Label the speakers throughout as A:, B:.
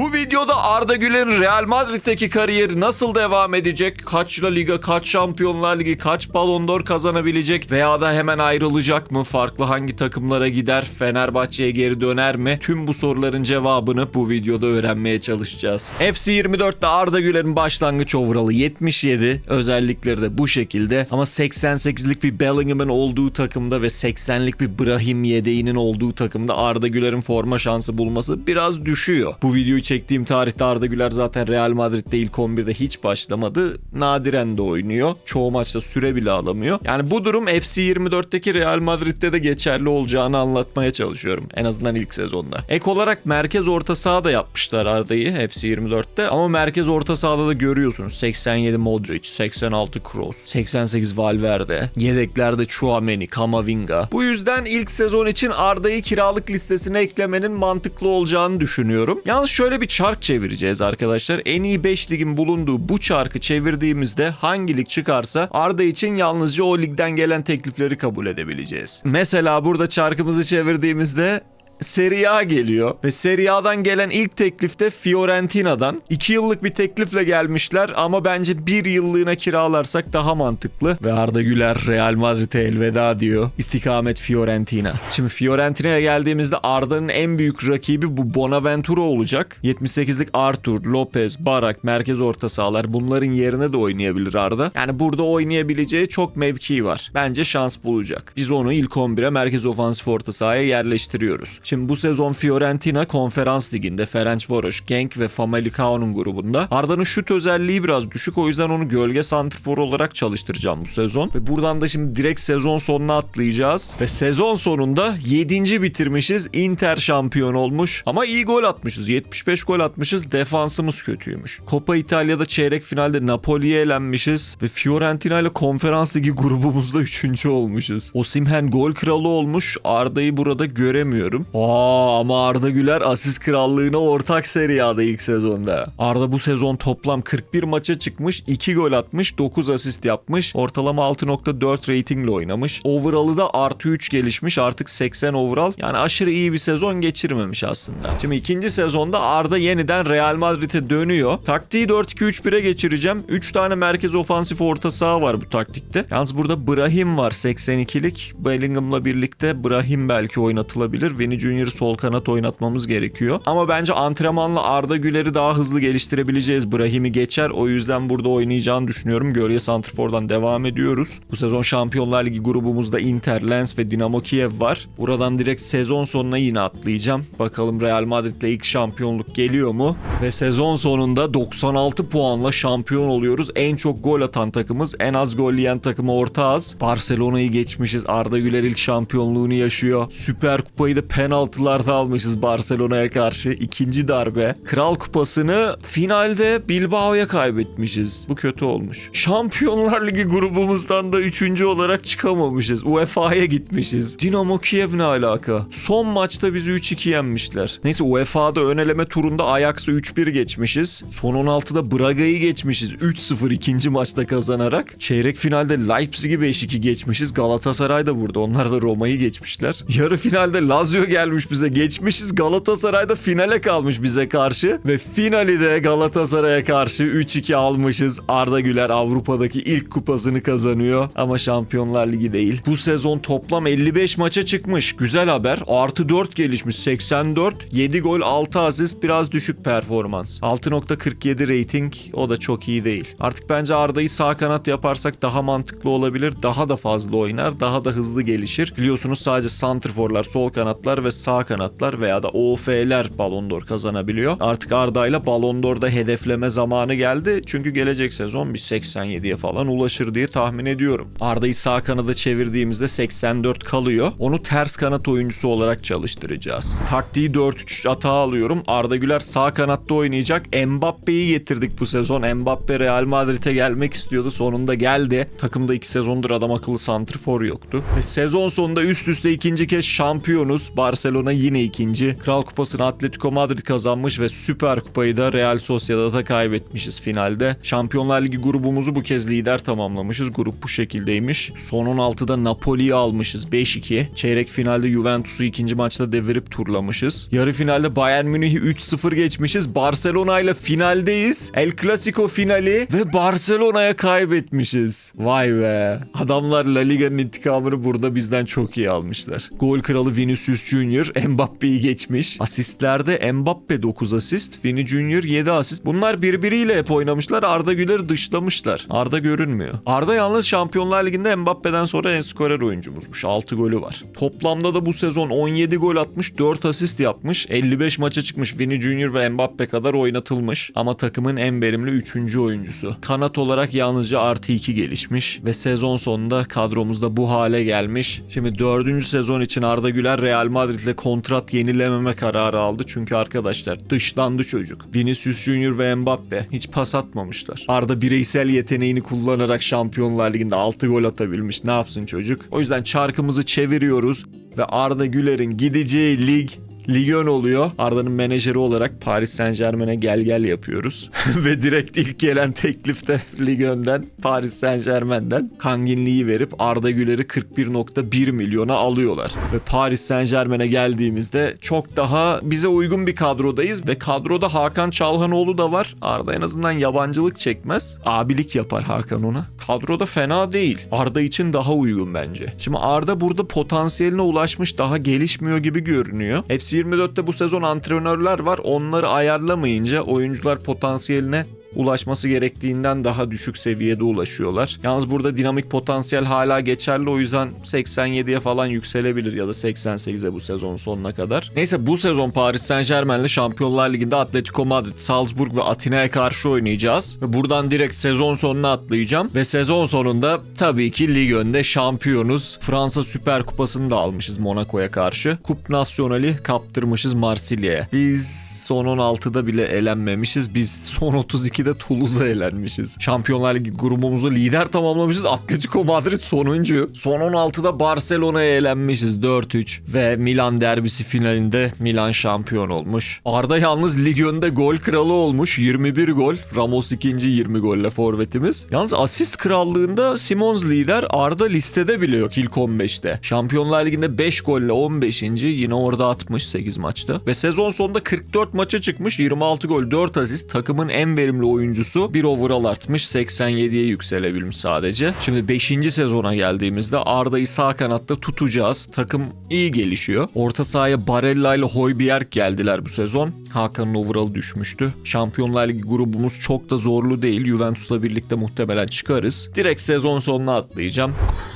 A: Bu videoda Arda Güler'in Real Madrid'deki kariyeri nasıl devam edecek? Kaç La Liga, kaç Şampiyonlar Ligi, kaç Ballon d'Or kazanabilecek veya da hemen ayrılacak mı? Farklı hangi takımlara gider? Fenerbahçe'ye geri döner mi? Tüm bu soruların cevabını bu videoda öğrenmeye çalışacağız. FC 24'te Arda Güler'in başlangıç overall'ı 77. Özellikleri de bu şekilde ama 88'lik bir Bellingham'ın olduğu takımda ve 80'lik bir Brahim yedeğinin olduğu takımda Arda Güler'in forma şansı bulması biraz düşüyor. Bu videoyu çektiğim tarihte Arda Güler zaten Real Madrid'de ilk 11'de hiç başlamadı. Nadiren de oynuyor. Çoğu maçta süre bile alamıyor. Yani bu durum FC 24'teki Real Madrid'de de geçerli olacağını anlatmaya çalışıyorum. En azından ilk sezonda. Ek olarak merkez orta saha da yapmışlar Arda'yı FC 24'te ama merkez orta sahada da görüyorsunuz. 87 Modric, 86 Kroos, 88 Valverde, yedeklerde Chouameni, Kamavinga. Bu yüzden ilk sezon için Arda'yı kiralık listesine eklemenin mantıklı olacağını düşünüyorum. Yalnız şöyle bir çark çevireceğiz arkadaşlar. En iyi 5 ligin bulunduğu bu çarkı çevirdiğimizde hangi lig çıkarsa Arda için yalnızca o ligden gelen teklifleri kabul edebileceğiz. Mesela burada çarkımızı çevirdiğimizde Serie A geliyor ve Serie A'dan gelen ilk teklifte Fiorentina'dan 2 yıllık bir teklifle gelmişler ama bence 1 yıllığına kiralarsak daha mantıklı ve Arda Güler Real Madrid'e elveda diyor. İstikamet Fiorentina. Şimdi Fiorentina'ya geldiğimizde Arda'nın en büyük rakibi bu Bonaventura olacak. 78'lik Arthur, Lopez, Barak, merkez orta sahalar bunların yerine de oynayabilir Arda. Yani burada oynayabileceği çok mevki var. Bence şans bulacak. Biz onu ilk 11'e merkez ofansif orta sahaya yerleştiriyoruz. Şimdi bu sezon Fiorentina konferans liginde Ferencvaros, Genk ve Famalicão'nun grubunda. Arda'nın şut özelliği biraz düşük o yüzden onu gölge santrfor olarak çalıştıracağım bu sezon. Ve buradan da şimdi direkt sezon sonuna atlayacağız. Ve sezon sonunda 7. bitirmişiz. Inter şampiyon olmuş. Ama iyi gol atmışız. 75 gol atmışız. Defansımız kötüymüş. Coppa İtalya'da çeyrek finalde Napoli'ye elenmişiz. Ve Fiorentina ile konferans ligi grubumuzda 3. olmuşuz. Osimhen gol kralı olmuş. Arda'yı burada göremiyorum. Aa ama Arda Güler asist krallığına ortak seriyada ilk sezonda. Arda bu sezon toplam 41 maça çıkmış, 2 gol atmış, 9 asist yapmış. Ortalama 6.4 ratingle oynamış. Overall'ı da artı 3 gelişmiş. Artık 80 overall. Yani aşırı iyi bir sezon geçirmemiş aslında. Şimdi ikinci sezonda Arda yeniden Real Madrid'e dönüyor. Taktiği 4-2-3-1'e geçireceğim. 3 tane merkez ofansif orta saha var bu taktikte. Yalnız burada Brahim var 82'lik. Bellingham'la birlikte Brahim belki oynatılabilir. Vini Junior'ı sol kanat oynatmamız gerekiyor. Ama bence antrenmanla Arda Güler'i daha hızlı geliştirebileceğiz. Brahim'i geçer. O yüzden burada oynayacağını düşünüyorum. Gölge Santrfor'dan devam ediyoruz. Bu sezon Şampiyonlar Ligi grubumuzda Inter, Lens ve Dinamo Kiev var. Buradan direkt sezon sonuna yine atlayacağım. Bakalım Real Madrid'le ilk şampiyonluk geliyor mu? Ve sezon sonunda 96 puanla şampiyon oluyoruz. En çok gol atan takımız, en az gol yiyen takımı ortağız. Barcelona'yı geçmişiz. Arda Güler ilk şampiyonluğunu yaşıyor. Süper Kupayı da penaltılarda almışız Barcelona'ya karşı. İkinci darbe. Kral Kupası'nı finalde Bilbao'ya kaybetmişiz. Bu kötü olmuş. Şampiyonlar Ligi grubumuzdan da üçüncü olarak çıkamamışız. UEFA'ya gitmişiz. Dinamo Kiev ne alaka? Son maçta bizi 3-2 yenmişler. Neyse UEFA'da ön eleme turunda Ajax'ı 3-1 geçmişiz. Son 16'da Braga'yı geçmişiz. 3-0 ikinci maçta kazanarak. Çeyrek finalde Leipzig'i 5-2 geçmişiz. Galatasaray da burada. Onlar da Roma'yı geçmişler. Yarı finalde Lazio gelmiş bize. Geçmişiz. Galatasaray'da finale kalmış bize karşı. Ve finali de Galatasaray'a karşı 3-2 almışız. Arda Güler Avrupa'daki ilk kupasını kazanıyor. Ama Şampiyonlar Ligi değil. Bu sezon toplam 55 maça çıkmış. Güzel haber. Artı 4 gelişmiş. 84. 7 gol 6 asist. Biraz düşük performans. 6.47 rating. O da çok iyi değil. Artık bence Arda'yı sağ kanat yaparsak daha mantıklı olabilir. Daha da fazla oynar. Daha da hızlı gelişir. Biliyorsunuz sadece santrforlar, sol kanatlar ve sağ kanatlar veya da OF'ler Ballon d'Or kazanabiliyor. Artık Arda'yla Ballon d'Or'da hedefleme zamanı geldi. Çünkü gelecek sezon bir 87'ye falan ulaşır diye tahmin ediyorum. Arda'yı sağ kanada çevirdiğimizde 84 kalıyor. Onu ters kanat oyuncusu olarak çalıştıracağız. Taktiği 4-3 atağa alıyorum. Arda Güler sağ kanatta oynayacak. Mbappe'yi getirdik bu sezon. Mbappe Real Madrid'e gelmek istiyordu. Sonunda geldi. Takımda 2 sezondur adam akıllı santrfor yoktu. Ve sezon sonunda üst üste ikinci kez şampiyonuz. Barcelona yine ikinci. Kral Kupası'nı Atletico Madrid kazanmış ve Süper Kupayı da Real Sociedad'a kaybetmişiz finalde. Şampiyonlar Ligi grubumuzu bu kez lider tamamlamışız. Grup bu şekildeymiş. Son 16'da Napoli'yi almışız 5-2. Çeyrek finalde Juventus'u ikinci maçta devirip turlamışız. Yarı finalde Bayern Münih'i 3-0 geçmişiz. Barcelona ile finaldeyiz. El Clasico finali ve Barcelona'ya kaybetmişiz. Vay be. Adamlar La Liga'nın intikamını burada bizden çok iyi almışlar. Gol kralı Vinicius Junior Mbappe'yi geçmiş. Asistlerde Mbappe 9 asist, Vini Junior 7 asist. Bunlar birbiriyle hep oynamışlar. Arda Güler'i dışlamışlar. Arda görünmüyor. Arda yalnız Şampiyonlar Ligi'nde Mbappe'den sonra en skorer oyuncumuzmuş. 6 golü var. Toplamda da bu sezon 17 gol atmış, 4 asist yapmış. 55 maça çıkmış. Vini Junior ve Mbappe kadar oynatılmış. Ama takımın en verimli 3. oyuncusu. Kanat olarak yalnızca artı 2 gelişmiş ve sezon sonunda kadromuzda bu hale gelmiş. Şimdi 4. sezon için Arda Güler Real Madrid'le kontrat yenilememe kararı aldı. Çünkü arkadaşlar dışlandı çocuk. Vinicius Junior ve Mbappe hiç pas atmamışlar. Arda bireysel yeteneğini kullanarak Şampiyonlar Ligi'nde 6 gol atabilmiş. Ne yapsın çocuk? O yüzden çarkımızı çeviriyoruz ve Arda Güler'in gideceği lig Ligön oluyor. Arda'nın menajeri olarak Paris Saint Germain'e gel gel yapıyoruz. Ve direkt ilk gelen teklifte Ligön'den Paris Saint Germain'den kanginliği verip Arda Güler'i 41.1 milyona alıyorlar. Ve Paris Saint Germain'e geldiğimizde çok daha bize uygun bir kadrodayız ve kadroda Hakan Çalhanoğlu da var. Arda en azından yabancılık çekmez. Abilik yapar Hakan ona. Kadroda fena değil. Arda için daha uygun bence. Şimdi Arda burada potansiyeline ulaşmış daha gelişmiyor gibi görünüyor. FC 24'te bu sezon antrenörler var. Onları ayarlamayınca oyuncular potansiyeline ulaşması gerektiğinden daha düşük seviyede ulaşıyorlar. Yalnız burada dinamik potansiyel hala geçerli o yüzden 87'ye falan yükselebilir ya da 88'e bu sezon sonuna kadar. Neyse bu sezon Paris Saint Germain'le Şampiyonlar Ligi'nde Atletico Madrid, Salzburg ve Atina'ya karşı oynayacağız. Ve buradan direkt sezon sonuna atlayacağım. Ve sezon sonunda tabii ki lig önde şampiyonuz. Fransa Süper Kupası'nı da almışız Monaco'ya karşı. Kup Nasyonali kaptırmışız Marsilya'ya. Biz son 16'da bile elenmemişiz. Biz son 32'de Toulouse'a elenmişiz. Şampiyonlar Ligi grubumuzu lider tamamlamışız. Atletico Madrid sonuncu. Son 16'da Barcelona'ya elenmişiz 4-3 ve Milan derbisi finalinde Milan şampiyon olmuş. Arda yalnız lig önde gol kralı olmuş. 21 gol. Ramos ikinci 20 golle forvetimiz. Yalnız asist krallığında Simons lider. Arda listede bile yok ilk 15'te. Şampiyonlar Ligi'nde 5 golle 15. Yine orada atmış 8 maçta. Ve sezon sonunda 44 maça çıkmış. 26 gol 4 asist. Takımın en verimli oyuncusu. Bir overall artmış. 87'ye yükselebilmiş sadece. Şimdi 5. sezona geldiğimizde Arda'yı sağ kanatta tutacağız. Takım iyi gelişiyor. Orta sahaya Barella ile Højbjerg geldiler bu sezon. Hakan'ın overall düşmüştü. Şampiyonlar Ligi grubumuz çok da zorlu değil. Juventus'la birlikte muhtemelen çıkarız. Direkt sezon sonuna atlayacağım.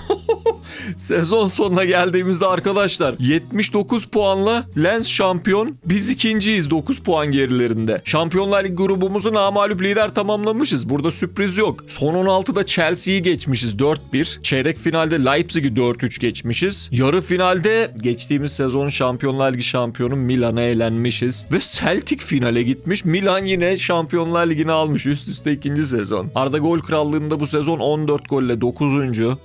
A: Sezon sonuna geldiğimizde arkadaşlar 79 puanla Lens şampiyon. Biz ikinciyiz 9 puan gerilerinde. Şampiyonlar Ligi grubumuzu namalüp lider tamamlamışız. Burada sürpriz yok. Son 16'da Chelsea'yi geçmişiz 4-1. Çeyrek finalde Leipzig'i 4-3 geçmişiz. Yarı finalde geçtiğimiz sezon Şampiyonlar Ligi şampiyonu Milan'a elenmişiz. Ve Celtic finale gitmiş. Milan yine Şampiyonlar Ligi'ni almış üst üste ikinci sezon. Arda gol krallığında bu sezon 14 golle 9.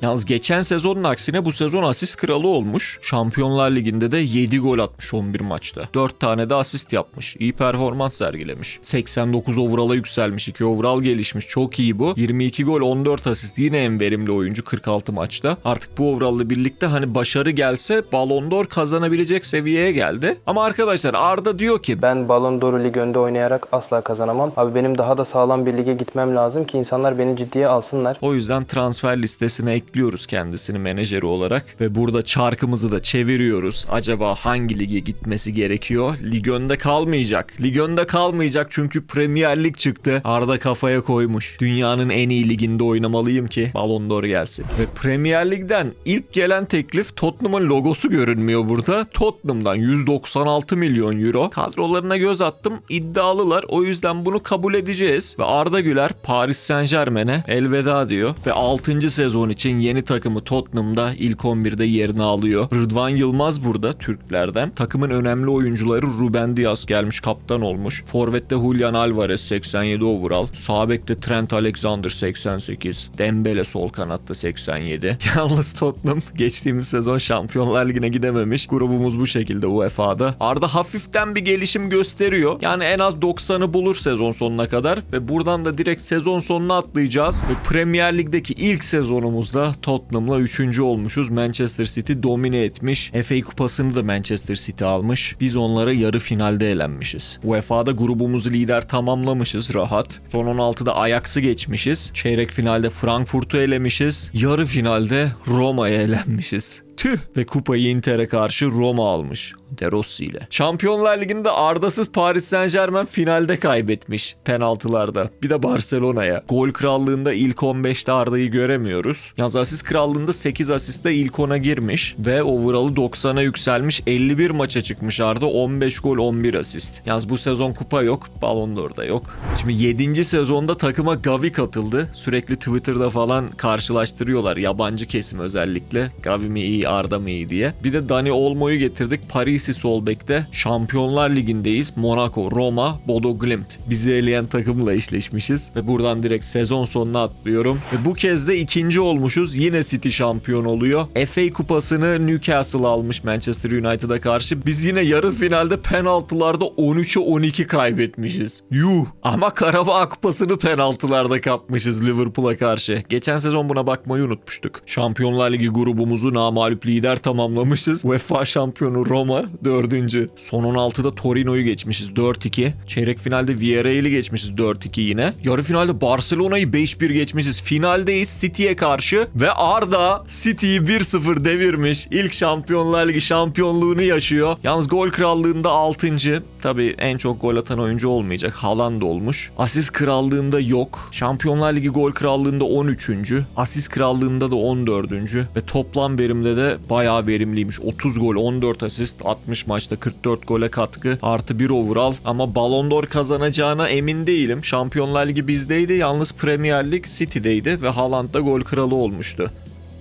A: Yalnız geçen sezonun aksine bu sezon asist kralı olmuş. Şampiyonlar Ligi'nde de 7 gol atmış 11 maçta. 4 tane de asist yapmış. İyi performans sergilemiş. 89 overall'a yükselmiş. 2 overall gelişmiş. Çok iyi bu. 22 gol 14 asist. Yine en verimli oyuncu 46 maçta. Artık bu overall'la birlikte hani başarı gelse Ballon d'Or kazanabilecek seviyeye geldi. Ama arkadaşlar Arda diyor ki
B: Ben Ballon d'Or'u lig önde oynayarak asla kazanamam. Abi benim daha da sağlam bir lige gitmem lazım ki insanlar beni ciddiye alsınlar.
A: O yüzden transfer listesine ekliyoruz kendisini menajeri olarak ve burada çarkımızı da çeviriyoruz. Acaba hangi lige gitmesi gerekiyor? Lig önde kalmayacak. Lig önde kalmayacak çünkü Premier Lig çıktı. Arda kafaya koymuş. Dünyanın en iyi liginde oynamalıyım ki Ballon d'Or gelsin. Ve Premier Lig'den ilk gelen teklif Tottenham'ın logosu görünmüyor burada. Tottenham'dan 196 milyon euro. Kadrolarına göz attım. İddialılar. O yüzden bunu kabul edeceğiz. Ve Arda Güler Paris Saint Germain'e elveda diyor. Ve 6. sezon için yeni takımı Tottenham'da da ilk 11'de yerini alıyor. Rıdvan Yılmaz burada Türklerden. Takımın önemli oyuncuları Ruben Diaz gelmiş kaptan olmuş. Forvet'te Julian Alvarez 87 overall. Sağ bekte Trent Alexander 88. Dembele sol kanatta 87. Yalnız Tottenham geçtiğimiz sezon Şampiyonlar Ligi'ne gidememiş. Grubumuz bu şekilde UEFA'da. Arda hafiften bir gelişim gösteriyor. Yani en az 90'ı bulur sezon sonuna kadar ve buradan da direkt sezon sonuna atlayacağız ve Premier Lig'deki ilk sezonumuzda Tottenham'la 3. olmuşuz. Manchester City domine etmiş. FA Kupası'nı da Manchester City almış. Biz onlara yarı finalde elenmişiz. UEFA'da grubumuzu lider tamamlamışız rahat. Son 16'da Ajax'ı geçmişiz. Çeyrek finalde Frankfurt'u elemişiz. Yarı finalde Roma'ya elenmişiz. Tüh ve kupayı Inter'e karşı Roma almış. De Rossi ile. Şampiyonlar Ligi'nde Arda'sız Paris Saint Germain finalde kaybetmiş penaltılarda. Bir de Barcelona'ya. Gol krallığında ilk 15'te Arda'yı göremiyoruz. Yalnız asist krallığında 8 asistle ilk 10'a girmiş ve overall'ı 90'a yükselmiş. 51 maça çıkmış Arda. 15 gol 11 asist. Yalnız bu sezon kupa yok. Ballon d'Or'da yok. Şimdi 7. sezonda takıma Gavi katıldı. Sürekli Twitter'da falan karşılaştırıyorlar. Yabancı kesim özellikle. Gavi mi iyi Arda mı iyi diye. Bir de Dani Olmo'yu getirdik. Parisi sol bekte. Şampiyonlar Ligi'ndeyiz. Monaco, Roma, Bodo Glimt. Bizi eleyen takımla eşleşmişiz. Ve buradan direkt sezon sonuna atlıyorum. Ve bu kez de ikinci olmuşuz. Yine City şampiyon oluyor. FA kupasını Newcastle almış Manchester United'a karşı. Biz yine yarı finalde penaltılarda 13'e 12 kaybetmişiz. Yuh. Ama Karabağ kupasını penaltılarda kapmışız Liverpool'a karşı. Geçen sezon buna bakmayı unutmuştuk. Şampiyonlar Ligi grubumuzu namalüp lider tamamlamışız. UEFA şampiyonu Roma dördüncü. Son 16'da Torino'yu geçmişiz 4-2. Çeyrek finalde Villarreal'i geçmişiz 4-2 yine. Yarı finalde Barcelona'yı 5-1 geçmişiz. Finaldeyiz City'ye karşı ve Arda City'yi 1-0 devirmiş. İlk Şampiyonlar Ligi şampiyonluğunu yaşıyor. Yalnız gol krallığında 6. Tabii en çok gol atan oyuncu olmayacak. Haaland olmuş. Asist krallığında yok. Şampiyonlar Ligi gol krallığında 13. Asist krallığında da 14. Ve toplam verimde de bayağı verimliymiş. 30 gol, 14 asist, 60 maçta 44 gole katkı artı 1 overall. Ama Ballon d'Or kazanacağına emin değilim. Şampiyonlar Ligi bizdeydi. Yalnız Premier Lig City'deydi ve Haaland da gol kralı olmuştu.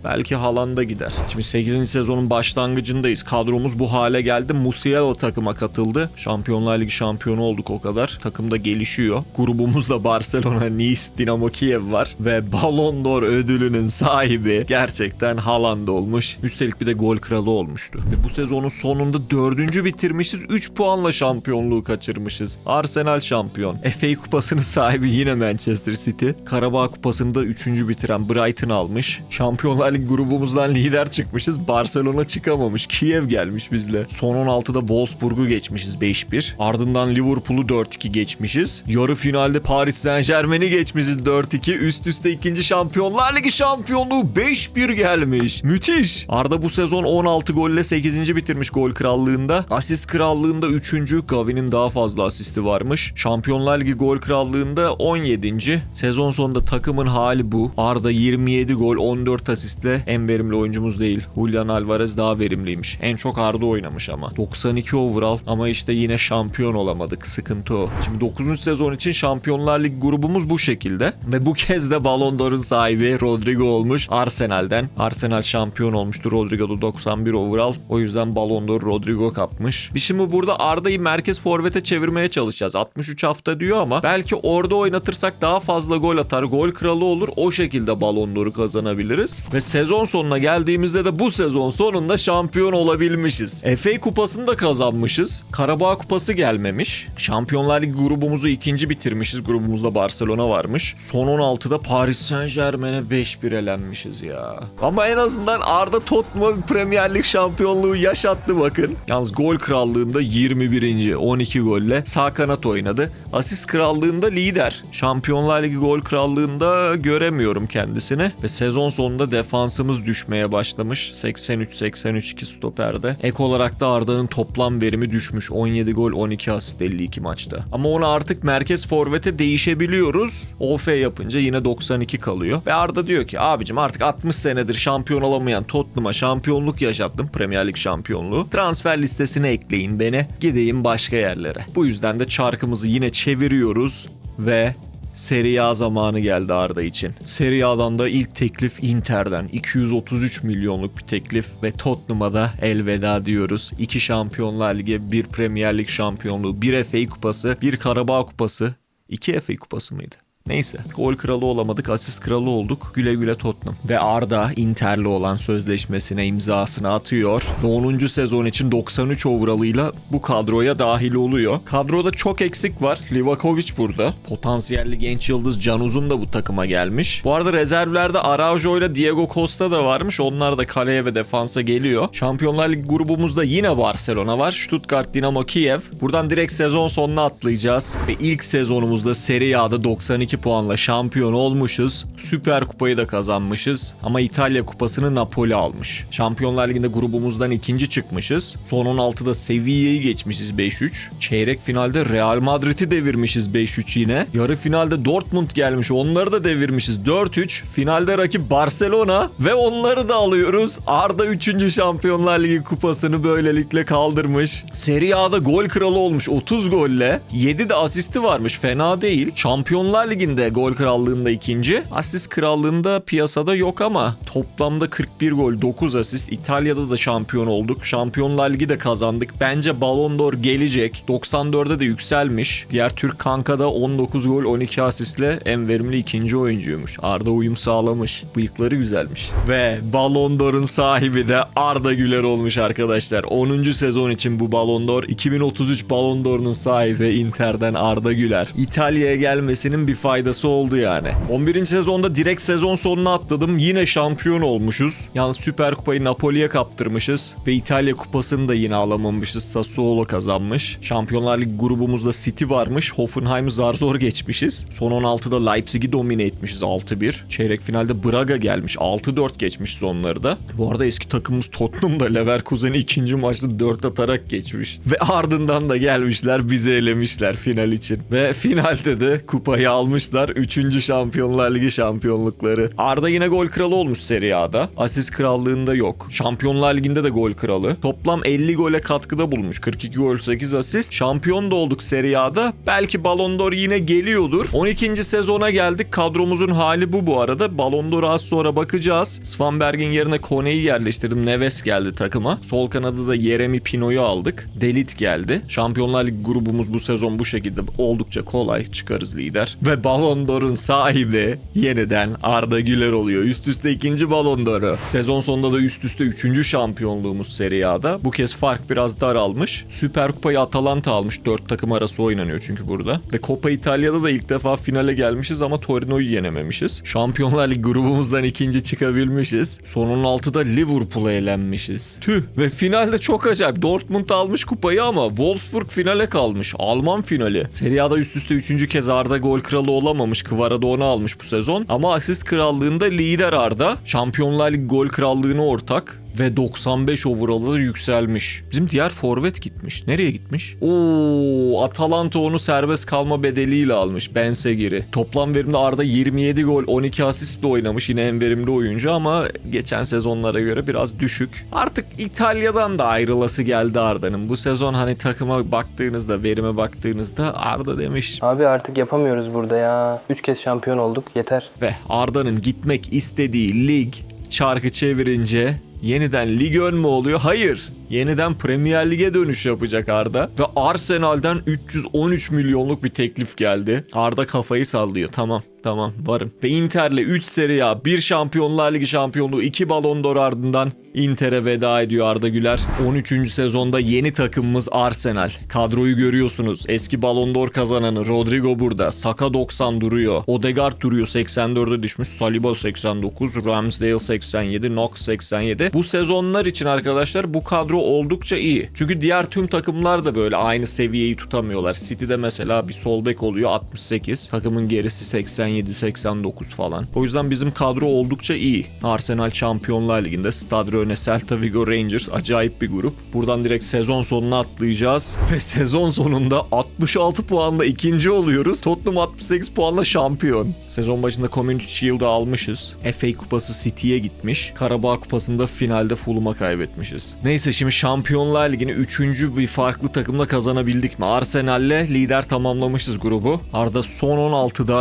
A: Belki Haaland'a gider. Şimdi 8. sezonun başlangıcındayız. Kadromuz bu hale geldi. Musiala takıma katıldı. Şampiyonlar Ligi şampiyonu olduk o kadar. Takım da gelişiyor. Grubumuzda Barcelona, Nice, Dinamo Kiev var. Ve Ballon d'Or ödülünün sahibi gerçekten Haaland olmuş. Üstelik bir de gol kralı olmuştu. Ve bu sezonun sonunda dördüncü bitirmişiz. 3 puanla şampiyonluğu kaçırmışız. Arsenal şampiyon. FA kupasının sahibi yine Manchester City. Karabağ kupasını da 3. bitiren Brighton almış. Şampiyonlar Ligi grubumuzdan lider çıkmışız. Barcelona çıkamamış. Kiev gelmiş bizle. Son 16'da Wolfsburg'u geçmişiz 5-1. Ardından Liverpool'u 4-2 geçmişiz. Yarı finalde Paris Saint Germain'i geçmişiz 4-2. Üst üste ikinci Şampiyonlar Ligi şampiyonluğu 5-1 gelmiş. Müthiş. Arda bu sezon 16 golle 8. bitirmiş gol krallığında. Asist krallığında 3. Gavi'nin daha fazla asisti varmış. Şampiyonlar Ligi gol krallığında 17. Sezon sonunda takımın hali bu. Arda 27 gol 14 asistle en verimli oyuncumuz değil. Julian Alvarez daha verimliymiş. En çok Arda oynamış ama. 92 overall ama işte yine şampiyon olamadık. Sıkıntı o. Şimdi 9. sezon için Şampiyonlar Ligi grubumuz bu şekilde. Ve bu kez de Ballon d'Or'un sahibi Rodrigo olmuş. Arsenal'den. Arsenal şampiyon olmuştu. Rodrigo da 91 overall. O yüzden Ballon d'Or Rodrigo kapmış. Biz şimdi burada Arda'yı merkez forvete çevirmeye çalışacağız. 63 hafta diyor ama belki orada oynatırsak daha fazla gol atar. Gol kralı olur. O şekilde Ballon d'Or'u kazanabiliriz. Ve sezon sonuna geldiğimizde de bu sezon sonunda şampiyon olabilmişiz. FA kupasını da kazanmışız. Karabağ kupası gelmemiş. Şampiyonlar Ligi grubumuzu ikinci bitirmişiz. Grubumuzda Barcelona varmış. Son 16'da Paris Saint Germain'e 5-1 elenmişiz ya. Ama en azından Arda Tottenham'a Premier Lig şampiyonluğu yaşattı bakın. Yalnız gol krallığında 21. 12 golle sağ kanat oynadı. Asist krallığında lider. Şampiyonlar Ligi gol krallığında göremiyorum kendisini. Ve sezon sonunda defansımız düşmeye başlamış. 83-83-2 stoperde. Ek olarak da Arda'nın toplam verimi düşmüş. 17 gol 12 asist 52 maçta. Ama onu artık merkez forvete değişebiliyoruz. OF yapınca yine 92 kalıyor. Ve Arda diyor ki abicim artık 60 senedir şampiyon olamayan Tottenham'a şampiyonluk yaşattım. Premier Lig şampiyonluğu. Transfer listesine ekleyin beni. Gideyim başka yerlere. Bu yüzden de çarkımızı yine çeviriyoruz ve Serie A zamanı geldi Arda için. Serie A'dan da ilk teklif Inter'den. 233 milyonluk bir teklif ve Tottenham'a da elveda diyoruz. İki Şampiyonlar Ligi, bir Premier Lig şampiyonluğu, bir FA kupası, bir Karabağ kupası. İki FA kupası mıydı? Neyse gol kralı olamadık asist kralı olduk güle güle Tottenham. Ve Arda Inter'le olan sözleşmesine imzasını atıyor. Ve 10. sezon için 93 overall'ıyla bu kadroya dahil oluyor. Kadroda çok eksik var. Livakovic burada. Potansiyelli genç yıldız Can Uzun da bu takıma gelmiş. Bu arada rezervlerde Araujo ile Diego Costa da varmış. Onlar da kaleye ve defansa geliyor. Şampiyonlar Ligi grubumuzda yine Barcelona var. Stuttgart, Dinamo Kiev. Buradan direkt sezon sonuna atlayacağız. Ve ilk sezonumuzda Serie A'da 92 puanla şampiyon olmuşuz. Süper Kupayı da kazanmışız. Ama İtalya Kupası'nı Napoli almış. Şampiyonlar Ligi'nde grubumuzdan ikinci çıkmışız. Son 16'da Sevilla'yı geçmişiz 5-3. Çeyrek finalde Real Madrid'i devirmişiz 5-3 yine. Yarı finalde Dortmund gelmiş. Onları da devirmişiz 4-3. Finalde rakip Barcelona ve onları da alıyoruz. Arda 3. Şampiyonlar Ligi kupasını böylelikle kaldırmış. Serie A'da gol kralı olmuş 30 golle. 7 de asisti varmış fena değil. Şampiyonlar Ligi'nde gol krallığında ikinci. Asist krallığında piyasada yok ama toplamda 41 gol 9 asist. İtalya'da da şampiyon olduk. Şampiyonlar Ligi de kazandık. Bence Ballon d'Or gelecek. 94'e de yükselmiş. Diğer Türk kankada 19 gol 12 asistle en verimli ikinci oyuncuymuş. Arda uyum sağlamış. Bıyıkları güzelmiş. Ve Ballon d'Or'un sahibi de Arda Güler olmuş arkadaşlar. 10. sezon için bu Ballon d'Or. 2033 Ballon d'Or'un sahibi Inter'den Arda Güler. İtalya'ya gelmesinin bir faydası oldu yani. 11. sezonda direkt sezon sonuna atladım. Yine şampiyon olmuşuz. Yalnız Süper Kupayı Napoli'ye kaptırmışız. Ve İtalya Kupası'nı da yine alamamışız. Sassuolo kazanmış. Şampiyonlar Ligi grubumuzda City varmış. Hoffenheim'ı zar zor geçmişiz. Son 16'da Leipzig'i domine etmişiz 6-1. Çeyrek finalde Braga gelmiş. 6-4 geçmişiz onları da. Bu arada eski takımımız Tottenham da Leverkusen'i ikinci maçta 4 atarak geçmiş. Ve ardından da gelmişler bizi elemişler final için. Ve finalde de kupayı almışlar. 3. Şampiyonlar Ligi şampiyonlukları. Arda yine gol kralı olmuş Serie A'da. Asist krallığında yok. Şampiyonlar Ligi'nde de gol kralı. Toplam 50 gole katkıda bulmuş. 42 gol 8 asist. Şampiyon da olduk Serie A'da. Belki Ballon d'Or yine geliyordur. 12. sezona geldik. Kadromuzun hali bu bu arada. Ballon d'Or'a az sonra bakacağız. Svanberg'in yerine Kone'yi yerleştirdim. Neves geldi takıma. Sol kanada da Yeremi Pino'yu aldık. Delit geldi. Şampiyonlar Ligi grubumuz bu sezon bu şekilde oldukça kolay. Çıkarız lider. Ve Ballon d'Or'un sahibi yeniden Arda Güler oluyor. Üst üste ikinci Ballon d'Or'u. Sezon sonunda da üst üste üçüncü şampiyonluğumuz Serie A'da. Bu kez fark biraz daralmış. Süper Kupayı Atalanta almış. Dört takım arası oynanıyor çünkü burada. Ve Coppa İtalya'da da ilk defa finale gelmişiz ama Torino'yu yenememişiz. Şampiyonlar Ligi grubumuzdan ikinci çıkabilmişiz. Son 16'da Liverpool'a elenmişiz. Tüh ve finalde çok acayip. Dortmund almış kupayı ama Wolfsburg finale kalmış. Alman finali. Serie A'da üst üste üçüncü kez Arda gol kralı olamamış. Kıvara da onu almış bu sezon. Ama asist krallığında lider Arda. Şampiyonlar Ligi gol krallığına ortak ve 95 overall'a yükselmiş. Bizim diğer forvet gitmiş. Nereye gitmiş? Oo, Atalanta onu serbest kalma bedeliyle almış. Ben Segir'i. Toplam verimde Arda 27 gol, 12 asistle oynamış. Yine en verimli oyuncu ama geçen sezonlara göre biraz düşük. Artık İtalya'dan da ayrılası geldi Arda'nın. Bu sezon hani takıma baktığınızda, verime baktığınızda Arda demiş
B: Abi artık yapamıyoruz burada ya. 3 kez şampiyon olduk yeter.
A: ve Arda'nın gitmek istediği lig çarkı çevirince yeniden lig ön mü oluyor? Hayır. Yeniden Premier Lig'e dönüş yapacak Arda. Ve Arsenal'den 313 milyonluk bir teklif geldi. Arda kafayı sallıyor. Tamam tamam varım. Ve Inter'le 3 Serie A, 1 Şampiyonlar Ligi şampiyonluğu, 2 Ballon d'Or ardından Inter'e veda ediyor Arda Güler. 13. sezonda yeni takımımız Arsenal. Kadroyu görüyorsunuz. Eski Ballon d'Or kazananı Rodrigo burada. Saka 90 duruyor. Odegaard duruyor 84'e düşmüş. Saliba 89, Ramsdale 87, Knox 87. Bu sezonlar için arkadaşlar bu kadro oldukça iyi. Çünkü diğer tüm takımlar da böyle aynı seviyeyi tutamıyorlar. City'de mesela bir sol bek oluyor 68. Takımın gerisi 87, 89 falan. O yüzden bizim kadro oldukça iyi. Arsenal Şampiyonlar Ligi'nde Stade Rennais, Celta Vigo Rangers acayip bir grup. Buradan direkt sezon sonuna atlayacağız. Ve sezon sonunda 66 puanla ikinci oluyoruz. Tottenham 68 puanla şampiyon. Sezon başında Community Shield'ı almışız. FA Kupası City'ye gitmiş. Karabağ Kupası'nda finalde Fulham'a kaybetmişiz. Neyse şimdi Şampiyonlar Ligi'ni 3. bir farklı takımla kazanabildik mi? Arsenal'le lider tamamlamışız grubu. Arda son 16'da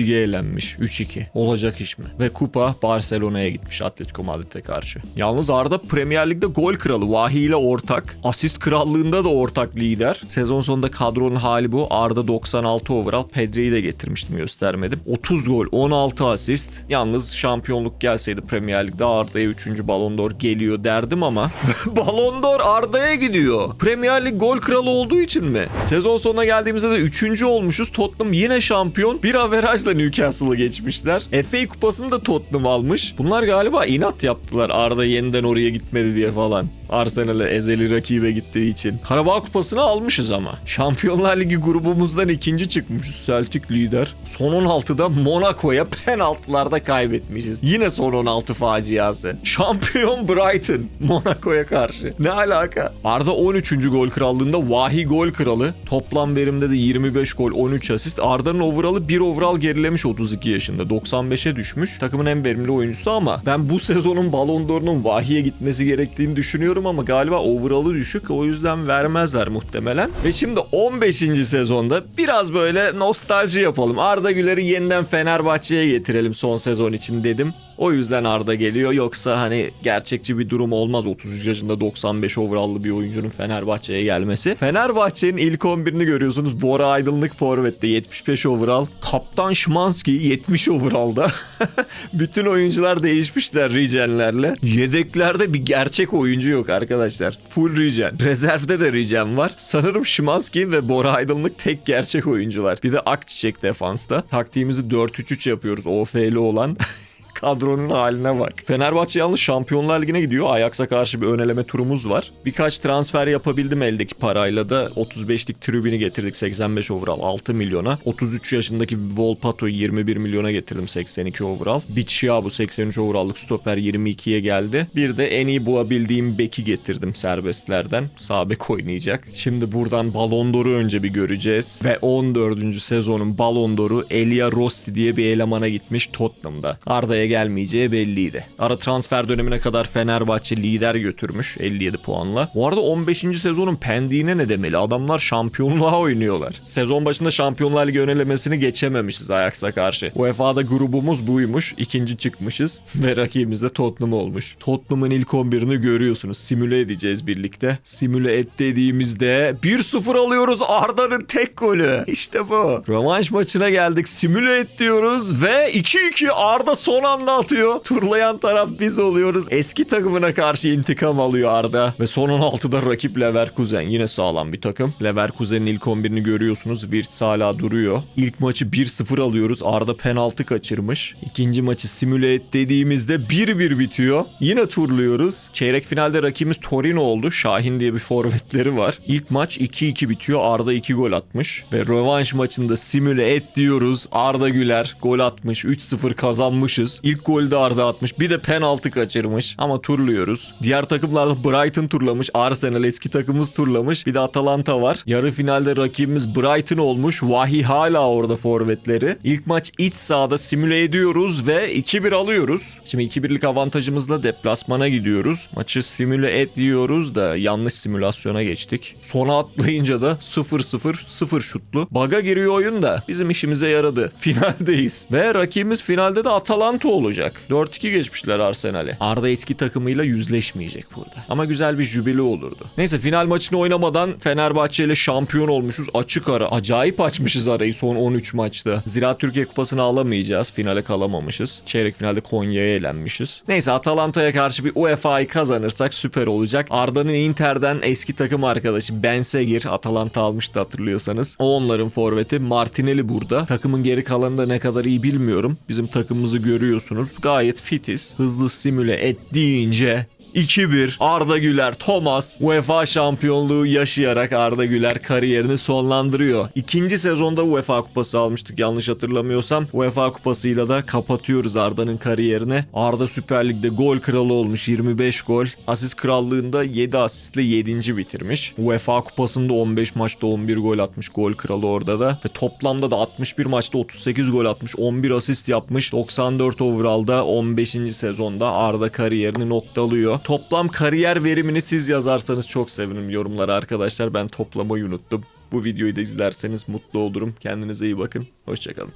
A: Leipzig'e elenmiş. 3-2. Olacak iş mi? Ve kupa Barcelona'ya gitmiş Atletico Madrid'e karşı. Yalnız Arda Premier Lig'de gol kralı. Vahiy ile ortak. Asist krallığında da ortak lider. Sezon sonunda kadronun hali bu. Arda 96 overall. Pedri'yi de getirmiştim göstermedim. 30 gol 16 asist. Yalnız şampiyonluk gelseydi Premier Lig'de Arda'ya 3. Ballon d'Or geliyor derdim ama Ballon d'Or Arda'ya gidiyor. Premier Lig gol kralı olduğu için mi? Sezon sonuna geldiğimizde de 3. olmuşuz. Tottenham yine şampiyon. Bir averajla Newcastle'ı geçmişler. FA kupasını da Tottenham almış. Bunlar galiba inat yaptılar Arda yeniden oraya gitmedi diye falan. Arsenal'e ezeli rakibe gittiği için. Karabağ kupasını almışız ama. Şampiyonlar Ligi grubumuzdan ikinci çıkmışız. Celtic lider. Son 16'da Monaco'ya penaltılarda kaybetmişiz. Yine son 16 faciası. Şampiyon Brighton Monaco'ya karşı. Ne alaka? Arda 13. gol krallığında Vahi gol kralı. Toplam verimde de 25 gol 13 asist. Arda'nın overall'ı 1 overall gerilemiş 32 yaşında. 95'e düşmüş. Takımın en verimli oyuncusu ama ben bu sezonun Ballon d'Or'unun Vahi'ye gitmesi gerektiğini düşünüyorum ama galiba overall'ı düşük. O yüzden vermezler muhtemelen. Ve şimdi 15. sezonda biraz böyle nostalji yapalım. Arda Güler'i yeniden Fenerbahçe'ye getirelim son sezon için dedim. O yüzden Arda geliyor. Yoksa hani gerçekçi bir durum olmaz 33 yaşında 95 overall'lı bir oyuncunun Fenerbahçe'ye gelmesi. Fenerbahçe'nin ilk 11'ini görüyorsunuz. Bora Aydınlık forvette 75 overall. Kaptan Şimanski 70 overall'da. Bütün oyuncular değişmişler Rijenlerle. Yedeklerde bir gerçek oyuncu yok arkadaşlar. Full Rijen. Rezervde de Rijen var. Sanırım Şimanski ve Bora Aydınlık tek gerçek oyuncular. Bir de Akçiçek defansta. Taktiğimizi 4-3-3 yapıyoruz. OF'li olan. kadronun haline bak. Fenerbahçe yalnız Şampiyonlar Ligi'ne gidiyor. Ajax'a karşı bir öneleme turumuz var. Birkaç transfer yapabildim eldeki parayla da 35'lik tribünü getirdik 85 overall 6 milyona. 33 yaşındaki Volpato'yu 21 milyona getirdim 82 overall. Bichiabu 83 overall'lık stoper 22'ye geldi. Bir de en iyi bulabildiğim beki getirdim serbestlerden. Sağ bek oynayacak. Şimdi buradan Ballon d'Or'u önce bir göreceğiz. Ve 14. sezonun Ballon d'Or'u Elia Rossi diye bir elemana gitmiş Tottenham'da. Arda'ya gelmeyeceği belliydi. Ara transfer dönemine kadar Fenerbahçe lider götürmüş 57 puanla. Bu arada 15. sezonun pendiğine ne demeli? Adamlar şampiyonluğa oynuyorlar. Sezon başında Şampiyonlar Ligi önelemesini geçememişiz Ajax'a karşı. UEFA'da grubumuz buymuş. ikinci çıkmışız ve rakibimiz de Tottenham olmuş. Tottenham'ın ilk 11'ini görüyorsunuz. Simüle edeceğiz birlikte. Simüle et dediğimizde 1-0 alıyoruz Arda'nın tek golü. İşte bu. Rövanş maçına geldik. Simüle et diyoruz ve 2-2 Arda son anda atıyor. Turlayan taraf biz oluyoruz. Eski takımına karşı intikam alıyor Arda. Ve son 16'da rakip Leverkusen. Yine sağlam bir takım. Leverkusen'in ilk 11'ini görüyorsunuz. Wirtz hala duruyor. İlk maçı 1-0 alıyoruz. Arda penaltı kaçırmış. İkinci maçı simüle et dediğimizde 1-1 bitiyor. Yine turluyoruz. Çeyrek finalde rakibimiz Torino oldu. Şahin diye bir forvetleri var. İlk maç 2-2 bitiyor. Arda 2 gol atmış. Ve rövanş maçında simüle et diyoruz. Arda Güler gol atmış. 3-0 kazanmışız. İlk golü de Arda atmış. Bir de penaltı kaçırmış. Ama turluyoruz. Diğer takımlarda Brighton turlamış. Arsenal eski takımımız turlamış. Bir de Atalanta var. Yarı finalde rakibimiz Brighton olmuş. Vahiy hala orada forvetleri. İlk maç iç sahada simüle ediyoruz ve 2-1 alıyoruz. Şimdi 2-1'lik avantajımızla deplasmana gidiyoruz. Maçı simüle et diyoruz da yanlış simülasyona geçtik. Sona atlayınca da 0-0 0 şutlu. Baga giriyor oyun da bizim işimize yaradı. Finaldeyiz. Ve rakibimiz finalde de Atalanta olacak. 4-2 geçmişler Arsenal'e. Arda eski takımıyla yüzleşmeyecek burada. Ama güzel bir jübile olurdu. Neyse final maçını oynamadan Fenerbahçe ile şampiyon olmuşuz. Açık ara. Acayip açmışız arayı son 13 maçta. Ziraat Türkiye Kupası'nı alamayacağız. Finale kalamamışız. Çeyrek finalde Konya'ya elenmişiz. Neyse Atalanta'ya karşı bir UEFA'yı kazanırsak süper olacak. Arda'nın Inter'den eski takım arkadaşı Ben Segir Atalanta almıştı hatırlıyorsanız. O onların forveti. Martinelli burada. Takımın geri kalanında ne kadar iyi bilmiyorum. Bizim takımımızı görüyorsunuz. Gayet fitiz. Hızlı simüle et deyince 2-1 Arda Güler Thomas UEFA şampiyonluğu yaşayarak Arda Güler kariyerini sonlandırıyor. İkinci sezonda UEFA kupası almıştık yanlış hatırlamıyorsam. UEFA kupasıyla da kapatıyoruz Arda'nın kariyerini. Arda Süper Lig'de gol kralı olmuş 25 gol. Asist krallığında 7 asistle 7. bitirmiş. UEFA kupasında 15 maçta 11 gol atmış. Gol kralı orada da. Ve toplamda da 61 maçta 38 gol atmış. 11 asist yapmış. 94 overall'da 15. sezonda Arda kariyerini noktalıyor. Toplam kariyer verimini siz yazarsanız çok sevinirim yorumlara arkadaşlar. Ben toplamayı unuttum. Bu videoyu da izlerseniz mutlu olurum. Kendinize iyi bakın. Hoşçakalın.